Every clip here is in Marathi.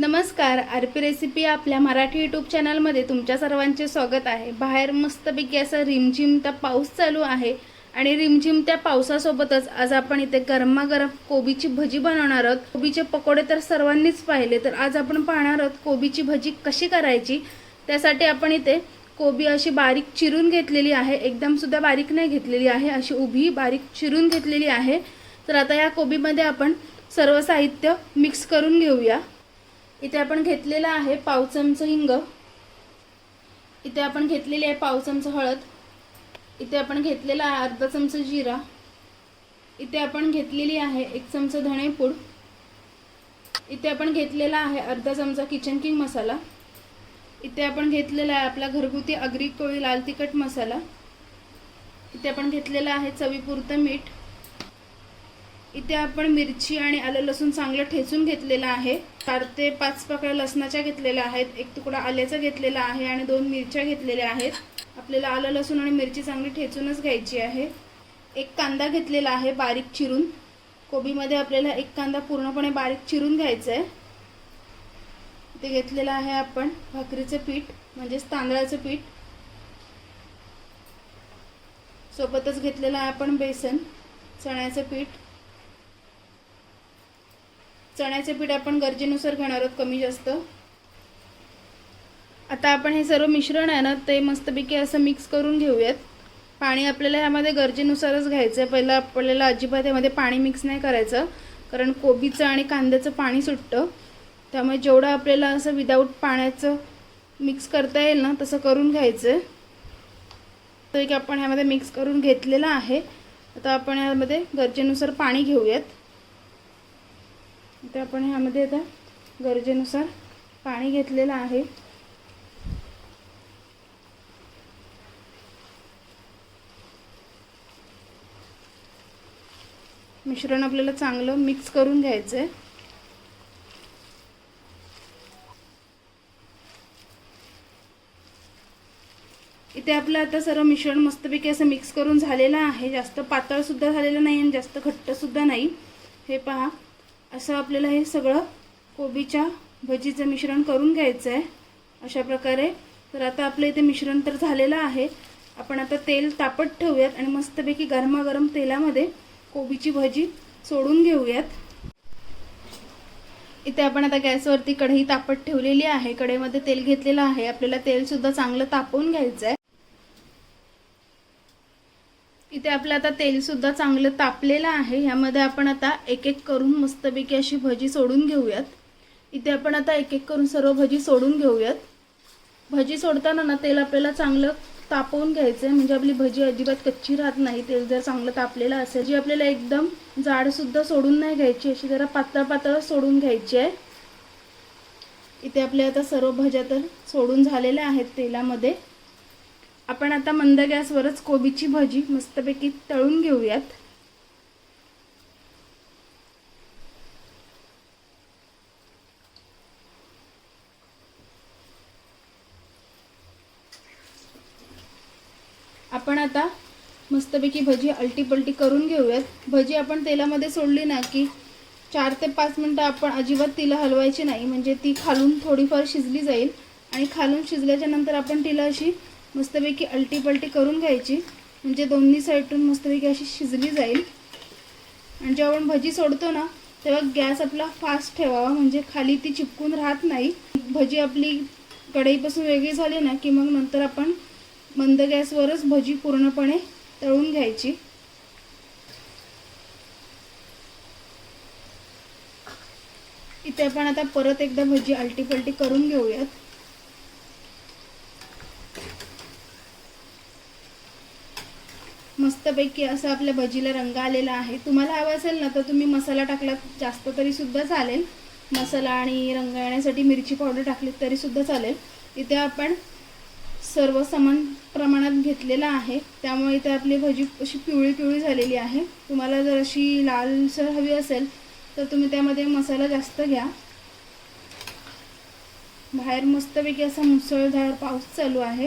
नमस्कार आर पी रेसिपी आपल्या मराठी यूट्यूब चॅनलमध्ये तुमच्या सर्वांचे स्वागत आहे. बाहेर मस्तपैकी असं रिमझिम त्या पाऊस चालू आहे आणि रिमझिम त्या पावसासोबतच आज आपण इथे गरमागरम कोबीची भजी बनवणार आहोत. कोबीचे पकोडे तर सर्वांनीच पाहिले तर आज आपण पाहणार आहोत कोबीची भजी कशी करायची. त्यासाठी आपण इथे कोबी अशी बारीक चिरून घेतलेली आहे. एकदम सुद्धा बारीक नाही घेतलेली आहे अशी उभी बारीक चिरून घेतलेली आहे. तर आता या कोबीमध्ये आपण सर्व साहित्य मिक्स करून घेऊया. इथे आपण घेतलेला आहे पाव चमचा हिंग. इथे आपण घेतलेली आहे पाव चमचा हळद. इथे आपण घेतलेला आहे अर्धा चमचा जिरा. इथे आपण घेतलेली आहे एक चमचा धणेपूड इथे आपण घेतलेला आहे अर्धा चमचा किचन किंग मसाला. इथे आपण घेतलेला आहे आपला घरगुती अग्री कोळी लाल तिखट मसाला. इथे आपण घेतलेला आहे चवीपुरतं मीठ. इथे आपण मिरची आणि आलं लसूण चांगलं ठेचून घेतलेलं आहे. चार ते पाच पाकळ्या लसणाच्या घेतलेल्या आहेत. एक तुकडा आल्याचा घेतलेला आहे आणि दोन मिरच्या घेतलेल्या आहेत. आपल्याला आलं लसूण आणि मिरची चांगली ठेचूनच घ्यायची आहे. एक कांदा घेतलेला आहे बारीक चिरून. कोबीमध्ये आपल्याला एक कांदा पूर्णपणे बारीक चिरून घ्यायचा आहे. ते घेतलेलं आहे आपण भाकरीचं पीठ म्हणजेच तांदळाचं पीठ. सोबतच घेतलेलं आहे आपण बेसन चण्याचं पीठ. चण्याचे पीठ आपण गरजेनुसार घेणार आहोत कमी जास्त. आता आपण हे सर्व मिश्रण आहे ना ते मस्तपैकी असं मिक्स करून घेऊयात. पाणी आपल्याला ह्यामध्ये गरजेनुसारच घ्यायचं आहे पहिलं आपल्याला अजिबात यामध्ये पाणी मिक्स नाही करायचं कारण कोबीचं आणि कांद्याचं पाणी सुटतं. त्यामुळे जेवढं आपल्याला असं विदाऊट पाण्याचं मिक्स करता येईल ना तसं करून घ्यायचं आहे तर एक आपण ह्यामध्ये मिक्स करून घेतलेलं आहे. आता आपण ह्यामध्ये गरजेनुसार पाणी घेऊयात. तर आपण ह्यामध्ये आता गरजेनुसार पाणी घेतलेलं आहे. मिश्रण आपल्याला चांगलं मिक्स करून घ्यायचं आहे इथे आपलं आता सर्व मिश्रण मस्तपैकी असं मिक्स करून झालेलं आहे. जास्त पातळसुद्धा झालेलं नाही आणि जास्त घट्टसुद्धा नाही. हे पहा. असं आपल्याला हे सगळं कोबीच्या भजीचं मिश्रण करून घ्यायचं आहे. अशा प्रकारे. तर आता आपलं इथे मिश्रण तर झालेलं आहे. आपण आता तेल तापत ठेवूयात आणि मस्तपैकी गरमागरम तेलामध्ये कोबीची भजी सोडून घेऊयात. इथे आपण आता गॅसवरती कढई तापत ठेवलेली आहे. कढईमध्ये तेल घेतलेलं आहे. आपल्याला तेलसुद्धा चांगलं तापवून घ्यायचं आहे. इथे आपलं आता तेलसुद्धा चांगलं तापलेलं आहे. ह्यामध्ये आपण आता एक एक करून मस्तपैकी अशी भजी सोडून घेऊयात. इथे आपण आता एक एक करून सर्व भजी सोडून घेऊयात. भजी सोडताना ना तेल आपल्याला चांगलं तापवून घ्यायचं आहे म्हणजे आपली भजी अजिबात कच्ची राहत नाही. तेल जर चांगलं तापलेलं असेल जी आपल्याला एकदम जाडसुद्धा सोडून नाही घ्यायची अशी जरा पातळ पातळ सोडून घ्यायची आहे. इथे आपल्या आता सर्व भज्या तर सोडून झालेल्या आहेत तेलामध्ये. आपण आता मंद गॅसवरच कोबीची भजी मस्तपैकी तळून घेऊयात. आपण आता मस्तपैकी भजी अलटीपलटी करून घेऊयात. भजी आपण तेलामध्ये सोडली ना की चार ते पाच मिनटं आपण अजिबात तिला हलवायची नाही. म्हणजे ती खालून थोडीफार शिजली जाईल. आणि खालून शिजल्याच्या नंतर आपण तिला अशी मस्तपैकी अलटी पलटी करून घ्यायची. म्हणजे दोन्ही साईडून मस्तपैकी अशी शिजली जाईल. आणि जेव्हा आपण भजी सोडतो ना तेव्हा गॅस आपला फास्ट ठेवावा. म्हणजे खाली ती चिपकून राहत नाही. भजी आपली कढईपासून वेगळी झाली ना की मग नंतर आपण मंद गॅसवरच भजी पूर्णपणे तळून घ्यायची. इथे आपण आता परत एकदा भजी अलटी पलटी करून घेऊयात. मस्तपैकी असं आपल्या भजीला रंग आलेला आहे. तुम्हाला हवा असेल ना तर तुम्ही मसाला टाकला जास्त तरी सुद्धा चालेल. मसाला आणि रंग येण्यासाठी मिरची पावडर टाकली तरी सुद्धा चालेल. इथे आपण सर्व समान प्रमाणात घेतलेला आहे. त्यामुळे इथे आपली भजी अशी पिवळी पिवळी झालेली आहे. तुम्हाला जर अशी लालसर हवी असेल तर तुम्ही त्यामध्ये मसाला जास्त घ्या. बाहेर मस्तपैकी असा मुसळधार पाऊस चालू आहे.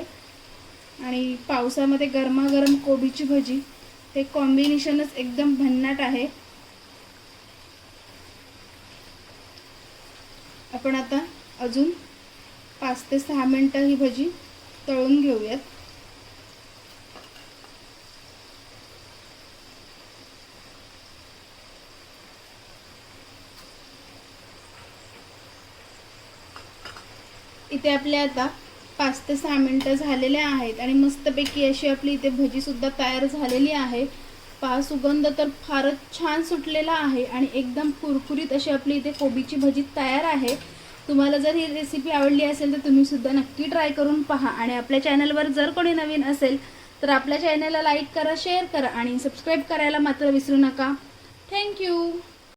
आणि पावसामध्ये गरमागरम कोबीची भजी ते कॉम्बिनेशनच एकदम भन्नाट आहे. आपण आता अजून पाच ते सहा मिनटं ही भजी तळून घेऊयात. इथे आपल्या आता पाच ते सहा मिनटं झालेले आहेत आणि मस्तपैकी अशी आपली इथे भजीसुद्धा तयार झालेली आहे. पहा सुगंध तर फारच छान सुटलेला आहे आणि एकदम कुरकुरीत अशी आपली इथे कोबीची भजी तयार आहे. तुम्हाला जर ही रेसिपी आवडली असेल तर तुम्हीसुद्धा नक्की ट्राय करून पहा आणि आपल्या चॅनलवर जर कोणी नवीन असेल तर आपल्या चॅनलला लाईक करा शेअर करा आणि सबस्क्राईब करायला मात्र विसरू नका. थँक्यू